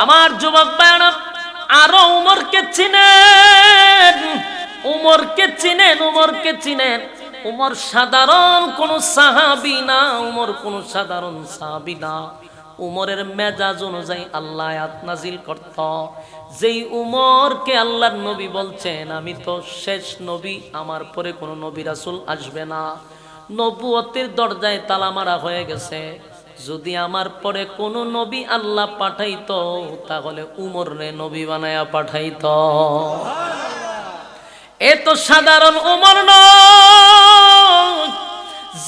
আমার যুবক ভাইরা আরও উমরকে চিনেন উমরকে চিনেন উমরকে চিনেন। উমর সাধারণ কোন সাহাবি না, উমর কোন সাধারণ সাহাবি না। উমরের মেজাজ অনুযায়ী আল্লাহ আয়াত নাজিল করত। যেই উমরকে আল্লাহর নবী বলছেন, আমি তো শেষ নবী, আমার পরে কোনো নবী রাসুল আসবে না। নবুয়তের দরজায় তালা মারা হয়ে গেছে। যদি আমার পরে কোন নবী আল্লাহ পাঠাইত, তাহলে উমর রে নবী বানায়া পাঠাইত। এ তো সাধারণ উমর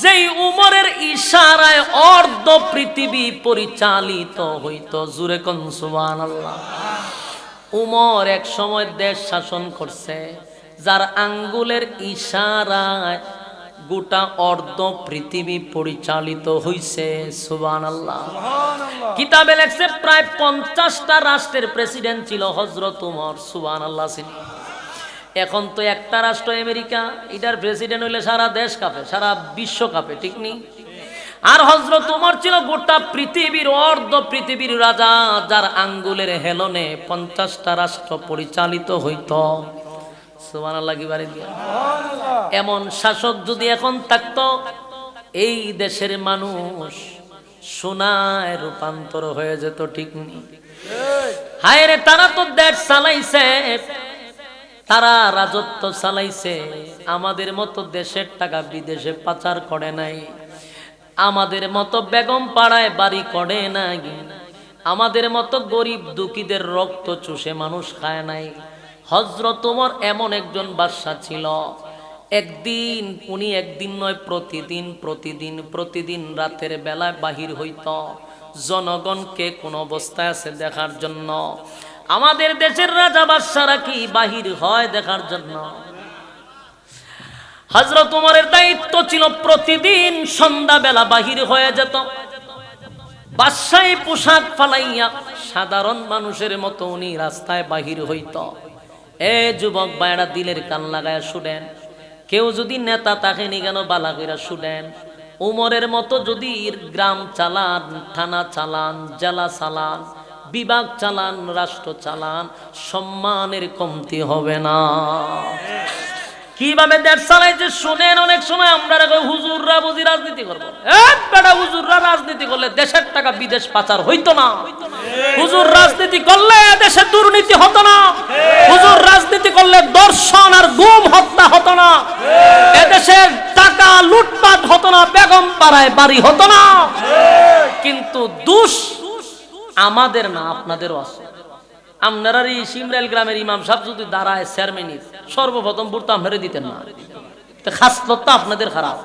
যেই উমরের ইশারায় অর্ধ পৃথিবী পরিচালিত হইত, জুরে কোন সুবান আল্লাহ উমর এক সময় দেশ শাসন করছে, যার আঙ্গুলের ইশারায় গোটা অর্ধ পৃথিবী পরিচালিত হইছে সুবান আল্লাহ কিতাবে লেখছে প্রায় পঞ্চাশটা রাষ্ট্রের প্রেসিডেন্ট ছিল হজরত উমর সুবান আল্লাহ ছিলেন এখন তো একটা রাষ্ট্র আমেরিকা এটার প্রেসিডেন্ট হইলে সারা দেশ কাঁপে সারা বিশ্ব কাঁপে ঠিক নেই? আর হজরত উমর ছিল গোটা পৃথিবীর অর্ধ পৃথিবীর রাজা যার আঙ্গুলের হেলনে পঞ্চাশটা রাষ্ট্র পরিচালিত হইত। এমন শাসক যদি এখন থাকতো, এই দেশের মানুষ সোনায় রূপান্তর হয়ে যেত, ঠিক নেই? হায় রে, তারা তো দেশ চালাইছে, তারা রাজত্ব চালাইছে, আমাদের মতো দেশের টাকা বিদেশে পাচার করে নাই, আমাদের মতো বেগম পাড়ায় বাড়ি করে নাই, আমাদের মতো গরিব দুঃখীদের রক্ত চুষে মানুষ খায় নাই। হজরত এমন একজন বাদশা ছিল। একদিন, উনি একদিন নয়, প্রতিদিন প্রতিদিন প্রতিদিন রাতের বেলায় বাহির হইত। জনগণকে কোন অবস্থায় আছে দেখার জন্য। আমাদের দেশের রাজা বাদশারা কি বাহির হয় দেখার জন্য? হজরত উমরের দায়িত্ব ছিল প্রতিদিন সন্ধ্যাবেলা বাহির হয়ে যেত। বাদশাহী পোশাক ফালাইয়া সাধারণ মানুষের মতো উনি রাস্তায় বাহির হইত। এ যুবক বায়রা দিলের কান লাগায় শুনেন। কেউ যদি নেতা তাকে নি কেন বালা কইরা শুনেন। উমরের মতো যদি গ্রাম চালান, থানা চালান, জেলা চালান, বিভাগ চালান, রাষ্ট্র চালান, সম্মানের কমতি হবে না। কীভাবে দেশ চালাই যে শুনেন, অনেক সময় আমরা হুজুররা বুঝি রাজনীতি করব? হুজুররা রাজনীতি করলে দেশের টাকা বিদেশ পাচার হইতো না। হুজুর রাজনীতি করলে দেশে দুর্নীতি হতো না। হুজুর রাজনীতি করলে দর্শন আর গুম হত্যা হতো না। এদেশের টাকা লুটপাট হতো না বেগম পাড়ায় বাড়ি হতো না। কিন্তু দুষ আমাদের না আপনাদেরও আছে। আপনারা এই সিমরাইল গ্রামের ইমাম সাহেব যদি দাঁড়ায় চেয়ারম্যানই সর্বপ্রথম ভোট তো আপনারা দিতেন না। তো খাসলত তো আপনাদের খারাপ।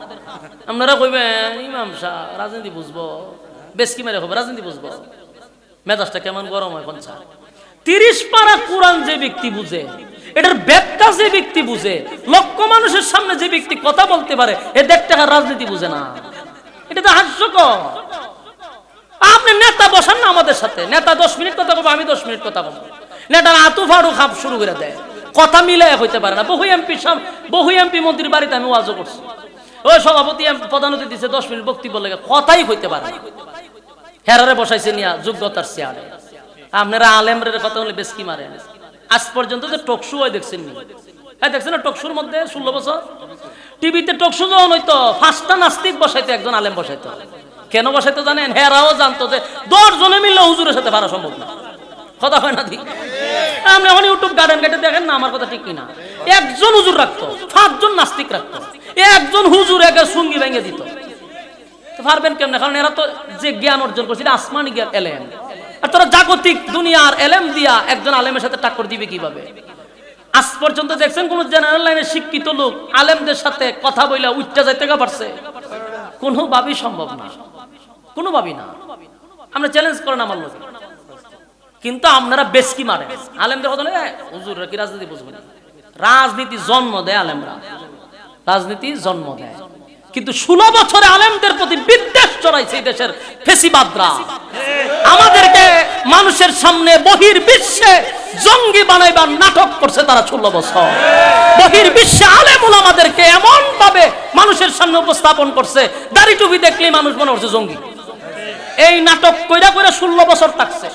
আপনারা কইবেন ইমাম সাহেব রাজনীতি বুঝব। বেশ কি মেরে হবে রাজনীতি বুঝব। মেজাজটা কেমন গরম এখন স্যার তিরিশ পারা কোরআন যে ব্যক্তি বুঝে, এটার ব্যাখ্যা যে ব্যক্তি বুঝে, লক্ষ মানুষের সামনে যে ব্যক্তি কথা বলতে পারে, এ দেড় টাকার রাজনীতি বুঝে না। এটা তো হাস্যকর। আপনি নেতা বসান না আমাদের সাথে। নেতা দশ মিনিট কথা বলব, আমি দশ মিনিট কথা বলব। নেতার আতু ফাড়ু খাপ শুরু করে দেয়। কথা মিলে হইতে পারে না। বহু এমপি বহু এমপি মন্ত্রীর বাড়িতে আমি ওয়াজও করছি। ওই সভাপতি প্রধান অতিথি দিচ্ছে দশ মিনিট বক্তব্য লেগে কথাই হইতে পারে না। হেরারে বসাইছে নিয়া, যোগ্যতার চেয়ারে। আপনারা আলেমরের কথা হলে বেশ কি মারেন। আজ পর্যন্ত যে টকশু হয় দেখছেন হ্যাঁ দেখছেন না টকশুর মধ্যে ষোলো বছর? টিভিতে টকশু যখন হইতো, পাঁচটা নাস্তিক বসাইতো, একজন আলেম বসাইতো। কেন বসাইতো জানেন? হেরাও জানতো যে দশ জনে মিললে হুজুরের সাথে পারা সম্ভব না। কথা হয় না ঠিক? আপনি এখন ইউটিউব গার্ডেন গেটে দেখেন না, আমার কথা ঠিক কিনা? একজন হুজুর রাখতো পাঁচজন নাস্তিক রাখতো। একজন হুজুর একে সঙ্গী ভেঙে দিত। পারবেন কেমন? কারণ এরা তো যে জ্ঞান অর্জন করছে, এটা আসমানি জ্ঞান, এলেম। আর তোরা জাগতিক দুনিয়ার এলেম দিয়া একজন আলেমের সাথে টাক্কর দিবে কীভাবে? আজ পর্যন্ত দেখছেন কোন জেনারেল লাইনে শিক্ষিত লোক আলেমদের সাথে কথা বইলা উচ্চা যাইতে পারছে? কোনোভাবেই সম্ভব না। কোনোভাবেই না। আমরা চ্যালেঞ্জ করেন আমার লোক কিন্তু আপনারা বেশ কি মারেন। আলেমদের কথা নয় হুজুর কি রাজনীতি বুঝবেন রাজনীতি জন্ম দেয় আলেমরা। রাজনীতি জন্ম দেয়। কিন্তু ষোলো বছরে আলেমদের প্রতি বিদ্বেষ চড়াইছে এই দেশের ফেসিবাদরা। আমাদেরকে মানুষের সামনে বহির বিশ্বে জঙ্গি বানাইবার নাটক করছে তারা ষোলো বছর। বহির বিশ্বে আলেমুল আমাদেরকে এমন ভাবে মানুষের সামনে উপস্থাপন করছে, দাড়ি টুপি দেখলেই মানুষ মনে করছে জঙ্গি। এই নাটক কইরা কইরা ষোলো বছর থাকছে।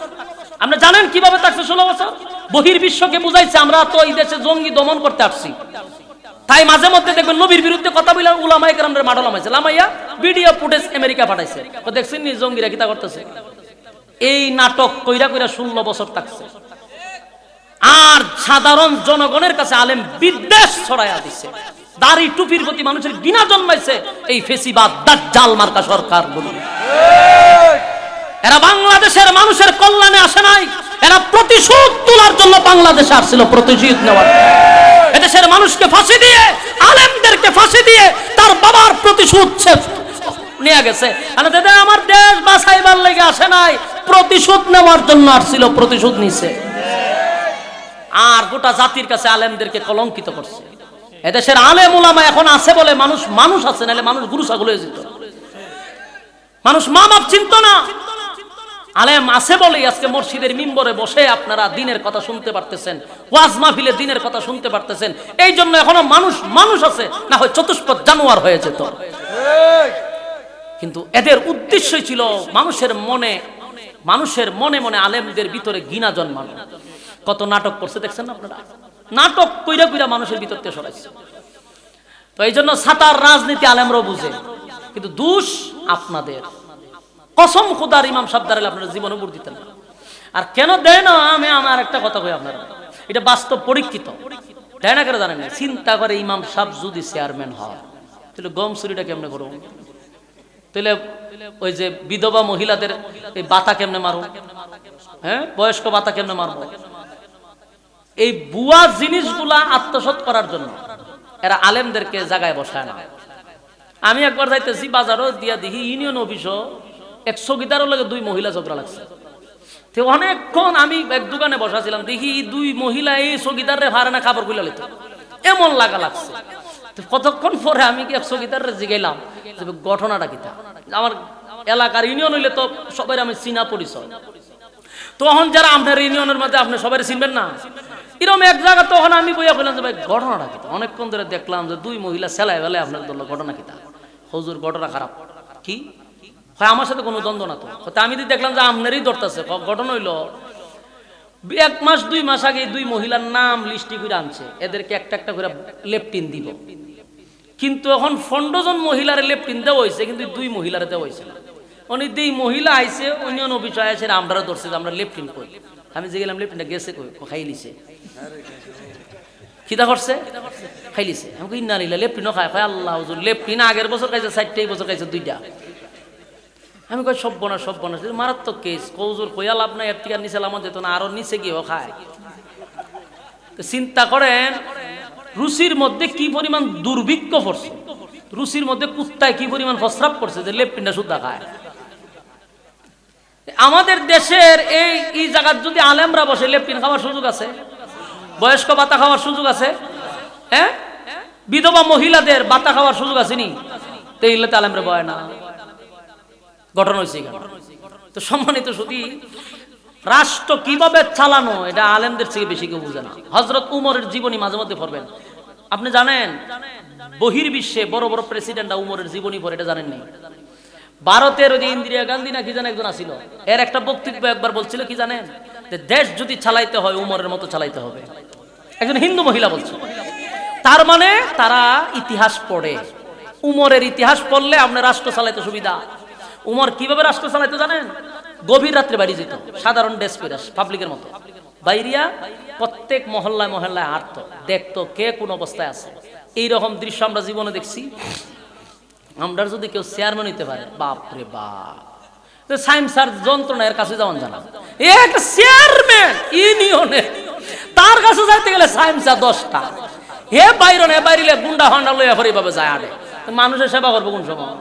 আপনি জানেন কীভাবে থাকছে ষোলো বছর? বহির বিশ্বকে বুঝাইছে, আমরা তো এই দেশে জঙ্গি দমন করতে আসছি। তাই মাঝে মধ্যে দেখবেন নবীর বিরুদ্ধে কথা বলে উলামাই কেরামদের মাডল লামাইছে লামাইয়া ভিডিও ফুটেজ আমেরিকা পাঠাইছে। তো দেখছেন নি, জঙ্গিরা কিতা করতেছে? এই নাটক কইরা কইরা ষোলো বছর থাকছে। আর সাধারণ জনগণের কাছে আলেম বিদ্বেষ ছড়াইয়া দিছে। দাড়ি টুপির প্রতি মানুষের ঘৃণা জন্মাইছে। এই ফেসিবাদ দাজ্জাল মার্কা সরকার বলি এরা বাংলাদেশের মানুষের কল্যাণে আসে নাই। এরা প্রতিশোধ তোলার জন্য বাংলাদেশে আসছিল, প্রতিশোধ নেওয়ার এদেশের মানুষকে ফাঁসি দিয়ে, আলেমদেরকে ফাঁসি দিয়ে তার বাবার প্রতিশোধ নিয়ে গেছে। আমার দেশ লেগে আসে নাই। প্রতিশোধ নেওয়ার জন্য আসছিল, প্রতিশোধ নিছে। আর গোটা জাতির কাছে আলেমদেরকে কলঙ্কিত করছে। এদেশের আলেম এখন আছে বলে মানুষ মানুষ আছে, নাহলে মানুষ গুরু ছাগল হয়ে যেত। মানুষ মা বাপ চিনত না। আলেম আছে বলেই আজকে মসজিদের মিম্বরে বসে আপনারা দিনের কথা শুনতে পারতেছেন, ওয়াজ মাহফিলে দিনের কথা শুনতে পারতেছেন। এই জন্য এখনও মানুষ মানুষ আছে, না হয় চতুষ্পদ জানোয়ার হয়ে যেত। কিন্তু এদের উদ্দেশ্যই ছিল মানুষের মনে মানুষের মনে মনে আলেমদের ভিতরে গিনা জন্মানো। কত নাটক করছে দেখছেন আপনারা? নাটক কইরা কইরা মানুষের ভিতর থেকে সরাইছে। তো এই জন্য সাতার রাজনীতি আলেমরাও বুঝে, কিন্তু দুষ আপনাদের। কসম খুদার ইমাম সাবদার আপনার জীবনে বুড় দিতেন না। আর কেন দেয় না? আমি আমার একটা কথা কই আপনারা। এটা বাস্তব পরীক্ষিত। দেয় না কেন জানেন? চিন্তা করে ইমাম সাহেব যদি চেয়ারম্যান হয়, তাহলে গম চুরিটা কেমনে করব তাহলে ওই যে বিধবা মহিলাদের এই বাতা কেমনে মারো হ্যাঁ? বয়স্ক বাতা কেমনে মারবো? এই বুয়া জিনিসগুলা আত্মসাৎ করার জন্য এরা আলেমদেরকে জায়গায় বসায় না। আমি একবার যাইতেছি, বাজারও দিয়া দেখি ইউনিয়ন অফিসও। এক চকিদারও লাগে দুই মহিলা ঝগড়া লাগছে। তো অনেকক্ষণ আমি এক দোকানে বসাছিলাম, দেখি দুই মহিলা এই চকিদারে ভাড়া না খাবার কইলা লিত এমন লাগা লাগছে। কতক্ষণ পরে আমি কি এক চকিদারে জিগাইলাম ঘটনাটা কিতা? আমার এলাকার ইউনিয়ন হইলে তো সবাই আমি চিনা পরিচয়। তখন যারা আপনার ইউনিয়নের মধ্যে, আপনি সবাই চিনবেন না? এরকম এক জায়গা তখন আমি বইয়া বললাম যে ভাই, ঘটনাটা কিতা? অনেকক্ষণ ধরে দেখলাম যে দুই মহিলা সেলাই বেলায় আপনার ঘটনা কিতা? হজুর, ঘটনা খারাপ। কি? হয় আমার সাথে কোনো দ্বন্দ্ব না তো। হয়তো আমি যদি দেখলাম যে আপনারই ধরতেছে ঘটনা হইল। এক মাস, দুই মাস আগে দুই মহিলার নাম লিস্টি করে আনছে। এদেরকে একটা একটা করে লেপটিন দিব। কিন্তু এখন ফন্ডজন মহিলার লেপটিন দেওয়া হয়েছে কিন্তু দুই মহিলার দেওয়া হয়েছে না। উনি দুই মহিলা আইছে ইউনিয়ন অফিস আইসে আমরা ধরছে যে আমরা লেপটিন কই। আমি যে গেলাম লেপটিনটা গেছে কই? ও খাই লিছে খিদা করছে? খাই লিছে আমি না নিলে লেপটিনও খায়। খায় আল্লাহ লেপটিন আগের বছর খাইছে চারটে এই বছর খাইছে দুইটা। আমি কই, সব বনা সব বনা মারাত্মক কেস কৌজুর কইয়া লাভ নাই, এর থেকে নিচে লামা যেত না, আরও নিচে গিয়েও খায়। চিন্তা করেন, রুচির মধ্যে কি পরিমাণ দুর্ভিক্ষ পড়ছে? রুচির মধ্যে কুত্তায় কি পরিমাণ প্রস্রাব করছে যে লেপটিনটা সুদ্ধা খায়? আমাদের দেশের এই এই জায়গার যদি আলেমরা বসে লেপটিন খাওয়ার সুযোগ আছে, বয়স্ক বাতা খাওয়ার সুযোগ আছে হ্যাঁ? বিধবা মহিলাদের বাতা খাওয়ার সুযোগ আছে নি? তো এইগুলো তো আলেমরা বয় না। গঠন হয়েছে তো সম্মানিত শুধু রাষ্ট্র কীভাবে চালানো, এটা আলেমদের থেকে বেশি কেউ বুঝে না। হজরত উমরের জীবনী মাঝে মধ্যে পড়বেন। আপনি জানেন, বহির্বিশ্বে বড় বড় প্রেসিডেন্টরা উমরের জীবনী পড়ে, এটা জানেন ভারতের ওই যে ইন্দিরা গান্ধী না কি জানে একজন আসিল এর একটা বক্তব্য একবার বলছিল, কি জানেন? যে দেশ যদি চালাইতে হয়, উমরের মতো চালাইতে হবে। একজন হিন্দু মহিলা বলছে তার মানে তারা ইতিহাস পড়ে। উমরের ইতিহাস পড়লে আপনার রাষ্ট্র চালাইতে সুবিধা। উমর কীভাবে রাষ্ট্র চালাইতে জানেন? গভীর রাত্রে বাড়ি যেত, সাধারণ ডেস পেরাস পাবলিকের মতো। বাইরিয়া প্রত্যেক মহল্লায় মহল্লায় হাঁটতো, দেখতো কে কোন অবস্থায় আছে। এইরকম দৃশ্য আমরা জীবনে দেখছি। আমরা যদি কেউ চেয়ারম্যান হইতে পারে, বাপরে বাপ। সাইম স্যার যন্ত্রণা এর কাছে যাওয়ান জানা এ একটা চেয়ারম্যান ইউনিয়নে। তার কাছে যাইতে গেলে সাইম স্যার দশটা। হে বাইরন, হে বাইরিলে গুন্ডা হান্ডা লইয়া ফরি ভাবে যায় তো মানুষের সেবা করব কোন সময়?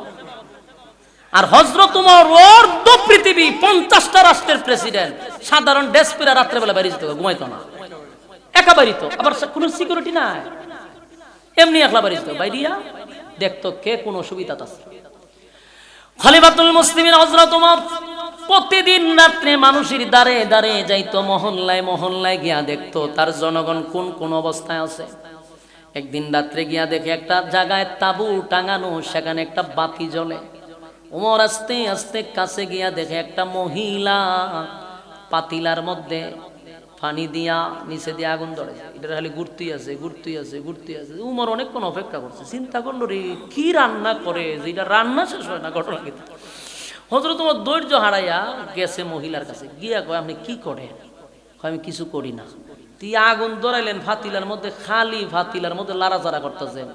আর হজরত তোমার ওর পৃথিবী পঞ্চাশটা রাষ্ট্রের প্রেসিডেন্ট সাধারণ ডেসপিরা রাত্রেবেলা বাড়ি যেত ঘুমাইতো না। একা বাড়িতো আবার কোনো সিকিউরিটি নাই। এমনি একলা বাড়ি যেত বাইরিয়া, দেখতো কে কোন অসুবিধা আছে। খলিফাতুল মুসলিমিন হযরত ওমর প্রতিদিন রাত্রে মানুষের দাঁড়ে দাঁড়ে যাইতো, মহল্লায় মহল্লায় গিয়া দেখতো, তার জনগণ কোন কোন অবস্থায় আছে। একদিন রাত্রে গিয়া দেখে একটা জায়গায় তাবু টাঙানো, সেখানে একটা বাতি জ্বলে। ওমর আস্তে আস্তে কাছে গিয়া দেখে একটা মহিলা পাতিলার মধ্যে পানি দিয়া, নিচে দিয়ে আগুন ধরে। এটা খালি ঘুরতেই আছে ঘুরতেই আছে ঘুরতেই আছে। উমর অনেকক্ষণ অপেক্ষা করছে। চিন্তা করল, রে, কি রান্না করে? যে এটা রান্না শেষ হয় না, ঘটনা কিন্তু হজরত তোমার ধৈর্য হারাইয়া গেছে মহিলার কাছে। গিয়া কয়, আপনি কি করেন? আমি কিছু করি না। তুই আগুন ধরাইলেন, ফাতিলার মধ্যে, খালি ফাতিলার মধ্যে লাড়াচাড়া করতেছেন।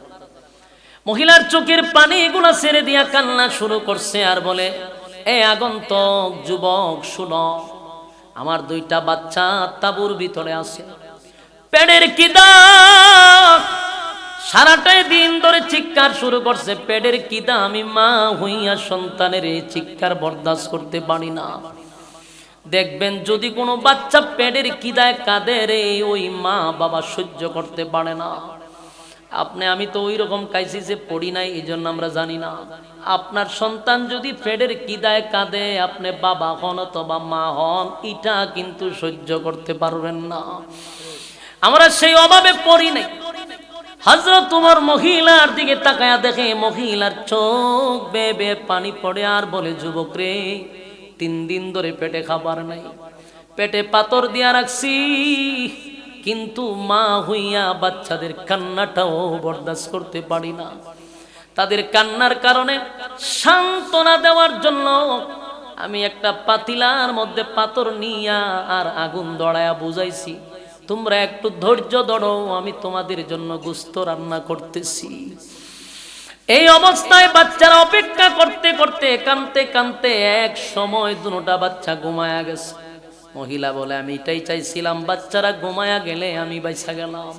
মহিলার চোখের পানি এগুলা ছেড়ে দিয়া কান্না শুরু করছে আর বলে, এ আগন্তক যুবক, শুনো, আমার দুইটা বাচ্চা তাবুর ভিতরে আছে। পেটের কিদা সারাটাই দিন ধরে চিৎকার শুরু করছে, পেটের কিদা, আমি মা হইয়া সন্তানের এই চিৎকার বরদাস্ত করতে পারি না। দেখবেন যদি কোনো বাচ্চা পেটের কিদায় কাঁদে রে, ওই মা বাবা সহ্য করতে পারে না। আপনি, আমি তো ওই রকম কাইসিসে পড়ি নাই এই জন্য আমরা জানি না। আপনার সন্তান যদি পেটের কিদায় কাঁদে, আপনি বাবা হন অথবা মা হন, এটা কিন্তু সহ্য করতে পারবেন না। আমরা সেই অভাবে পড়ি নাই। হজরত তোমার মহিলার দিকে তাকায়া দেখে মহিলার চোখ বেয়ে পানি পড়ে, আর বলে, যুবক রে, তিন দিন ধরে পেটে খাবার নাই। পেটে পাতর দিয়া রাখছি কিন্তু মা হইয়া বাচ্চাদের কান্নাটাও বরদাস্ত করতে পারি না। তাদের কান্নার কারণে সান্ত্বনা দেওয়ার জন্য আমি একটা পাতিলার মধ্যে পাথর নিয়া আর আগুন দড়ায়া বুঝাইছি, তোমরা একটু ধৈর্য ধরো, আমি তোমাদের জন্য গুস্ত রান্না করতেছি। এই অবস্থায় বাচ্চারা অপেক্ষা করতে করতে কানতে কানতে এক সময় দুটা বাচ্চা ঘুমায়া গেছে। মহিলা বলে, আমি এটাই চাইছিলাম, বাচ্চারা ঘুমায়া গেলে আমি বাইসা গেলাম।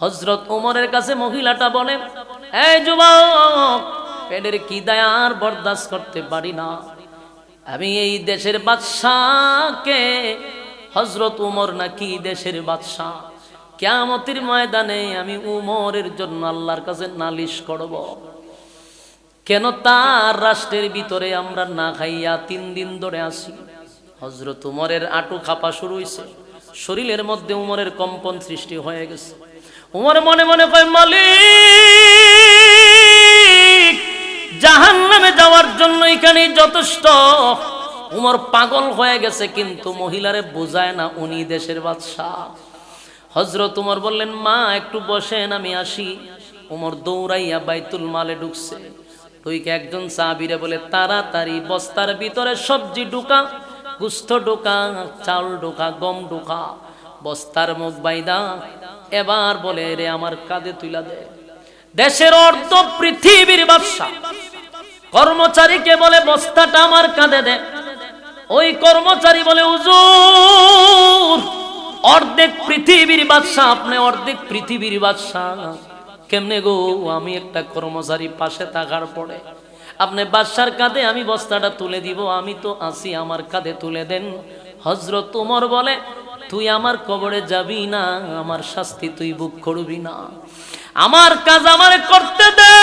হজরত ওমরের কাছে মহিলাটা বলে, এই যুবক, পেটের কি দায় আর বরদাস্ত করতে পারি না। আমি এই দেশের বাদশাকে হজরত উমর নাকি দেশের বাদশাহ। কেয়ামতের ময়দানে আমি উমরের জন্য আল্লাহর কাছে নালিশ করব। কেন তার রাষ্ট্রের ভিতরে আমরা না খাইয়া তিন দিন ধরে আসি হজরত উমরের আটু খাপা শুরু হয়েছে শরীরের মধ্যে উমরের কম্পন সৃষ্টি হয়ে গেছে। উমর মনে মনে কয়, মালিক জাহান নামে যাওয়ার জন্য এখানে যথেষ্ট। উমর পাগল হয়ে গেছে, কিন্তু মহিলারে বোঝায় না উনি দেশের বাদশাহ। হজরত উমর বললেন, মা, একটু বসেন, আমি আসি। উমর দৌড়াইয়া বাইতুল মালে ঢুকছে। তুইকে একজন সাবিরে বলে, তাড়াতাড়ি, বস্তার ভিতরে সবজি ঢুকা। গুস্থ ঢোকা চাল ঢোকা গম ঢোকা বস্তার মুখ বাইদা, এবার বলে, রে আমার কাঁধে তুইলা দে। দেশের অর্ধ পৃথিবীর ব্যবসা। কর্মচারীকে বলে, বস্তাটা আমার কাঁধে দে। ওই কর্মচারী বলে উজুর অর্ধেক পৃথিবীর বাদশা আপনি অর্ধেক পৃথিবীর বাদশা কেমনে গো, আমি একটা কর্মচারী পাশে থাকার পরে আপনি বাদশার কাঁধে আমি বস্তাটা তুলে দিব, আমি তো আসি আমার কাঁধে তুলে দেন। হজরত তোমার বলে, তুই আমার কবরে যাবি না, আমার শাস্তি তুই বুক করবি না। আমার কাজ আমার করতে দে।